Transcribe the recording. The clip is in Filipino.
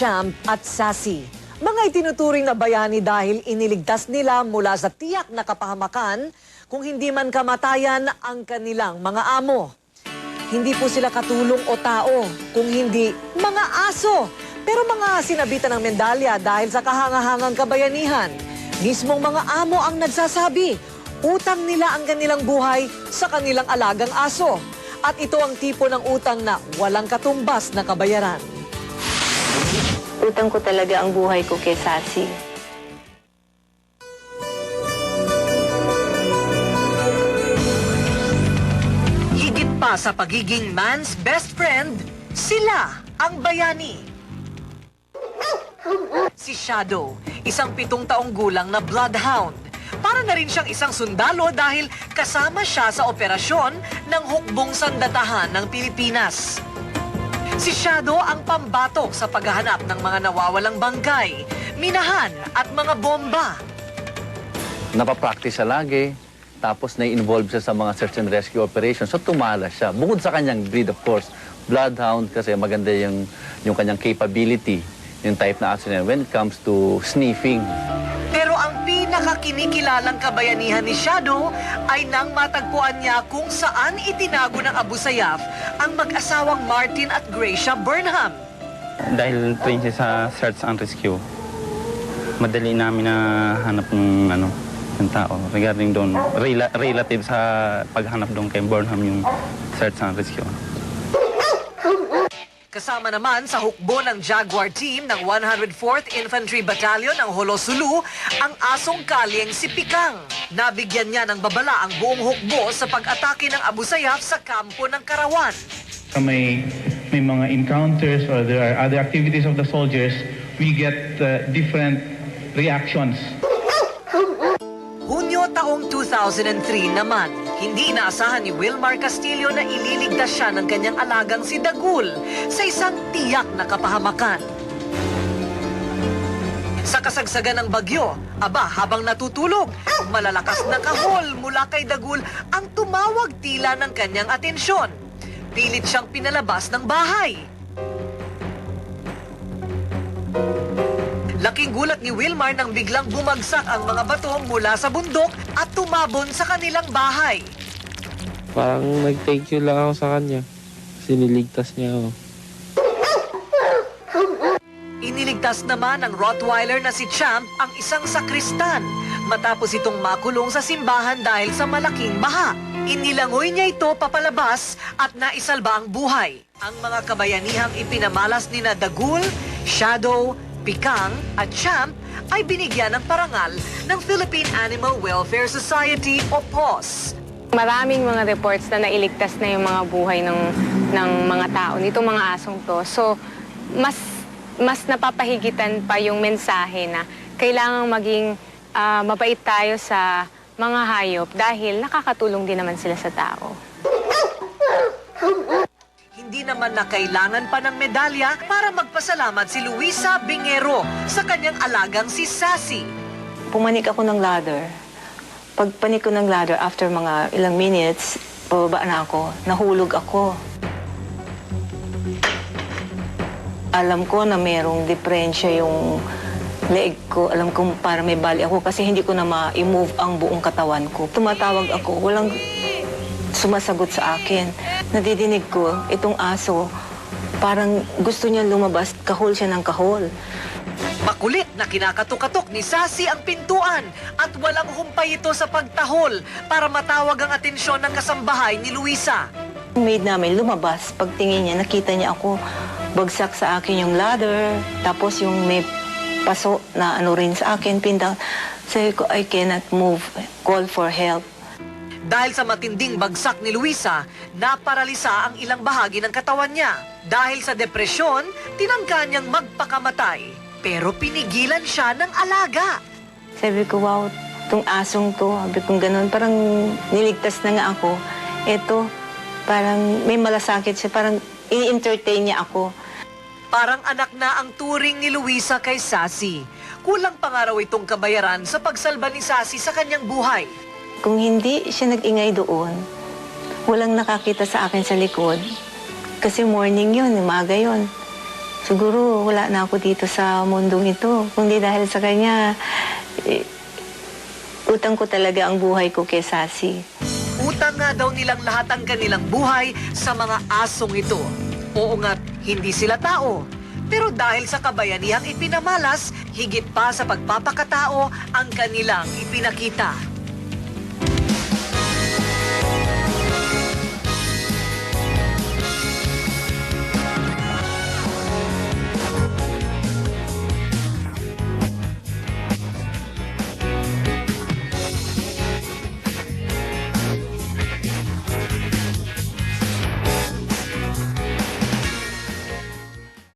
Champ at Sassy. Mga itinuturing na bayani dahil iniligtas nila mula sa tiyak na kapahamakan kung hindi man kamatayan ang kanilang mga amo. Hindi po sila katulong o tao, kung hindi mga aso. Pero mga sinabitan ng mendalya dahil sa kahangahangang kabayanihan. Mismong mga amo ang nagsasabi, utang nila ang kanilang buhay sa kanilang alagang aso. At ito ang tipo ng utang na walang katumbas na kabayaran. Utang ko talaga ang buhay ko kay Sassy. Higit pa sa pagiging man's best friend, sila ang bayani. Si Shadow, isang pitong taong gulang na bloodhound. Para na rin siyang isang sundalo dahil kasama siya sa operasyon ng hukbong sandatahan ng Pilipinas. Si Shadow ang pambatok sa paghahanap ng mga nawawalang bangkay, minahan at mga bomba. napapractice siya lagi. Tapos na-involve siya sa mga search and rescue operations. So tumala siya. Bukod sa kanyang breed, of course, bloodhound kasi maganda yung, yung kanyang capability, yung type na niya when it comes to sniffing. Pero ang pinakakinikilalang kabayanihan ni Shadow ay nang matagpuan niya kung saan itinago ng Abu Sayyaf ang mag-asawang Martin at Gracia Burnham. Dahil train sa search and rescue, madali namin na hanap ng ano, ng tao regarding doon, rela- relative sa paghanap doon kay Burnham yung search and rescue. Kasama naman sa hukbo ng Jaguar team ng 104th Infantry Battalion ng Holosulu ang asong kalyeng si Pikang. Nabigyan niya ng babala ang buong hukbo sa pag-atake ng Abu Sayyaf sa kampo ng Karawan. may may mga encounters or there are other activities of the soldiers, we get uh, different reactions. Hunyo taong 2003 naman, hindi inaasahan ni Wilmar Castillo na ililigtas siya ng kanyang alagang si Dagul sa isang tiyak na kapahamakan. Sa kasagsagan ng bagyo, aba habang natutulog, malalakas na kahol mula kay Dagul ang tumawag tila ng kanyang atensyon. Pilit siyang pinalabas ng bahay. Laking gulat ni Wilmar nang biglang bumagsak ang mga bato mula sa bundok at tumabon sa kanilang bahay. Parang nag-thank you lang ako sa kanya. Kasi niligtas niya ako. Iniligtas naman ng Rottweiler na si Champ ang isang sakristan matapos itong makulong sa simbahan dahil sa malaking baha. Inilangoy niya ito papalabas at naisalba ang buhay. Ang mga kabayanihang ipinamalas ni na Dagul, Shadow, Pikang at Champ ay binigyan ng parangal ng Philippine Animal Welfare Society o POS. Maraming mga reports na nailigtas na yung mga buhay ng, ng mga tao, nitong mga asong to. So, mas, mas napapahigitan pa yung mensahe na kailangang maging ah, mabait tayo sa mga hayop dahil nakakatulong din naman sila sa tao. Naman na kailangan pa ng medalya para magpasalamat si Luisa Bingero sa kanyang alagang si Sassy. Pumanik ako ng ladder. Pagpanik ko ng ladder, after mga ilang minutes, pababa na ako. Nahulog ako. Alam ko na merong diferensya yung leeg ko. Alam ko para may bali ako kasi hindi ko na ma-move ang buong katawan ko. Tumatawag ako, walang sumasagot sa akin. Nadidinig ko, itong aso, parang gusto niya lumabas, kahol siya ng kahol. Makulit na kinakatok-katok ni Sassy ang pintuan at walang humpay ito sa pagtahol para matawag ang atensyon ng kasambahay ni Luisa. Maid namin lumabas. Pagtingin niya, nakita niya ako bagsak sa akin yung ladder. Tapos yung may paso na ano rin sa akin, pinta. Sabi ko, I cannot move. Call for help. Dahil sa matinding bagsak ni Luisa, naparalisa ang ilang bahagi ng katawan niya. Dahil sa depresyon, tinangka niyang magpakamatay. Pero pinigilan siya ng alaga. Sabi ko, wow, itong asong to, sabi ko ganun, parang niligtas na nga ako. Eto, parang may malasakit siya, parang ini-entertain niya ako. Parang anak na ang turing ni Luisa kay Sassy. Kulang pa nga raw itong kabayaran sa pagsalba ni Sassy sa kanyang buhay. Kung hindi siya nag-ingay doon, walang nakakita sa akin sa likod. Kasi morning yun, umaga yun. siguro wala na ako dito sa mundong ito. Kundi dahil sa kanya, eh, utang ko talaga ang buhay ko kay Sasi. Utang nga daw nilang lahat ang kanilang buhay sa mga asong ito. Oo nga't hindi sila tao. Pero dahil sa kabayanihang ipinamalas, higit pa sa pagpapakatao ang kanilang ipinakita.